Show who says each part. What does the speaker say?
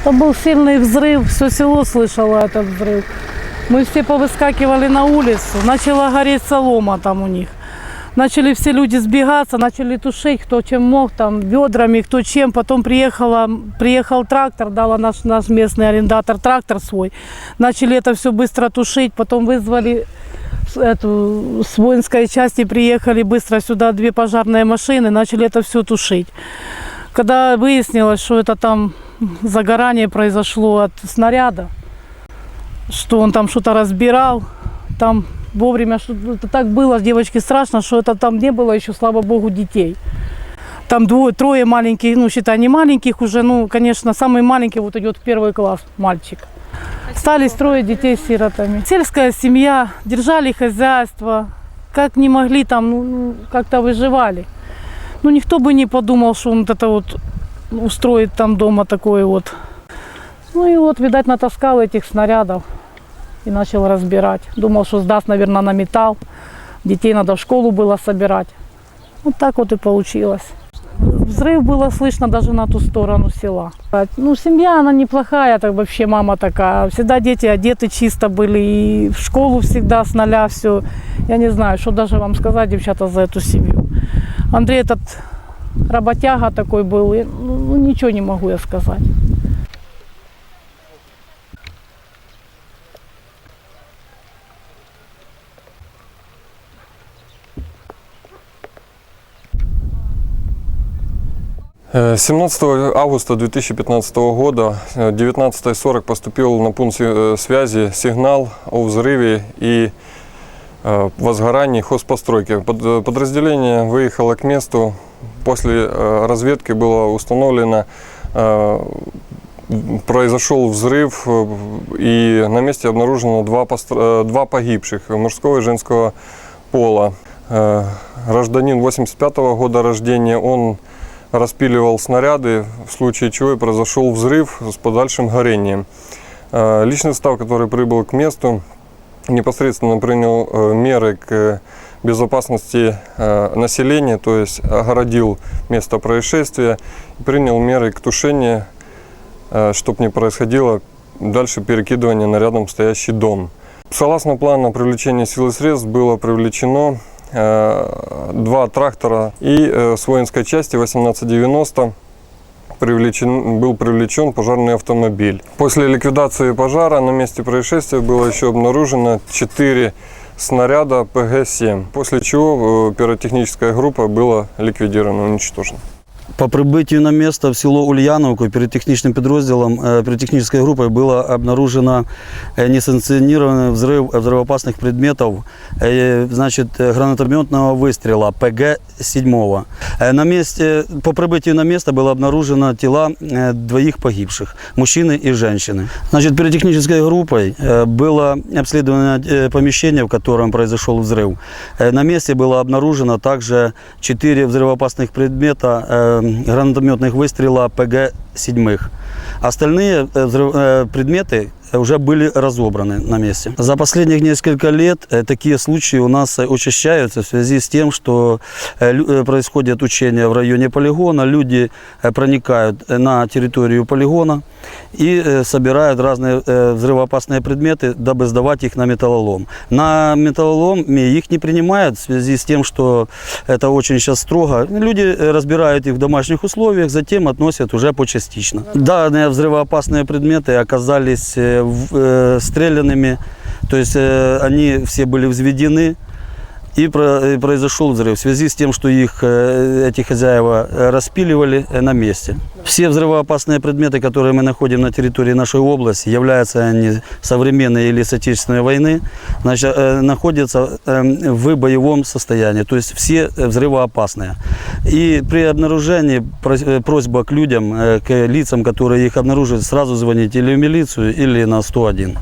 Speaker 1: Это был сильный взрыв, все село слышало этот взрыв. Мы все повыскакивали на улицу, начала гореть солома там у них. Начали все люди сбегаться, начали тушить, кто чем мог, там ведрами, кто чем. Потом приехала, приехал трактор, дала наш, наш местный арендатор трактор свой. Начали это все быстро тушить, потом вызвали эту, с воинской части, приехали быстро сюда две пожарные машины, начали это все тушить. Когда выяснилось, что это там загорание произошло от снаряда, что он там что-то разбирал, там вовремя, что это так было, девочке страшно, что это там не было еще, слава богу, детей. Там двое, трое маленьких, ну, считай, не маленьких уже, ну, конечно, самый маленький вот идет в первый класс, мальчик. Остались трое детей с сиротами. Сельская семья, держали хозяйство, как не могли там, ну, как-то выживали. Ну, никто бы не подумал, что он вот это вот устроит там дома такое вот. Ну и вот, видать, натаскал этих снарядов и начал разбирать. Думал, что сдаст, наверное, на металл. Детей надо в школу было собирать. Вот так вот и получилось. Взрыв было слышно даже на ту сторону села. Ну, семья, она неплохая, так вообще мама такая. Всегда дети одеты чисто были, и в школу всегда с нуля все. Я не знаю, что даже вам сказать, девчата, за эту семью. Андрей этот работяга такой был, и, ну, ничего не могу я сказать.
Speaker 2: Э, 17 августа 2015 года э, 19.40 поступил на пункт э, связи сигнал о взрыве и э, возгорании хозпостройки. Под- э, Подразделение выехало к месту. После э, разведки было установлено, э, произошел взрыв э, и на месте обнаружено два, постр- два погибших мужского и женского пола. Гражданин 85 года рождения, он распиливал снаряды, в случае чего и произошел взрыв с подальшим горением. Личный состав, который прибыл к месту, непосредственно принял меры к безопасности э, населения, то есть огородил место происшествия, и принял меры к тушению, чтобы не происходило дальше перекидывание на рядом стоящий дом. Согласно плану привлечения сил и средств было привлечено э, два трактора и э, с воинской части 1890 привлечен, был привлечен пожарный автомобиль. После ликвидации пожара на месте происшествия было еще обнаружено 4 снаряда ПГ-7, после чего э, пиротехническая группа была ликвидирована, уничтожена.
Speaker 3: По прибиттю на місце в село Ульяновку піротехнічним підрозділом е, піротехнічної групи було обнаружено е, несанкціонований взрив взривоопасних предметів, е, значить, е, гранатометного вистріла ПГ-7. Е, На місці, по прибиттю на місце було обнаружено тіла е, двоих погибших, мужчины и женщины. Значит, пиротехнической группой э, было обследовано э, помещение, в котором произошел взрыв. Э, На месте было обнаружено также четыре взрывоопасных предмета э, гранатометных выстрела ПГ-7. Остальные э, э, предметы уже были разобраны на месте. За последних несколько лет э, такие случаи у нас э, учащаются в связи с тем, что э, происходят учения в районе полигона, люди проникают на территорию полигона и собирают разные взрывоопасные предметы, дабы сдавать их на металлолом. На металлоломе их не принимают в связи с тем, что это очень сейчас строго. Люди разбирают их в домашних условиях, затем относят уже по частично. Данные взрывоопасные предметы оказались э, стрелянными, то есть э, они все были взведены, и про- произошел взрыв в связи с тем, что их, э, эти хозяева э, распиливали э, на месте. Все взрывоопасные предметы, которые мы находим на территории нашей области, являются они современной или с Отечественной войны, значит, находятся э, в боевом состоянии, то есть все взрывоопасные. И при обнаружении прос- просьба к людям, к лицам, которые их обнаруживают, сразу звонить или в милицию, или на 101.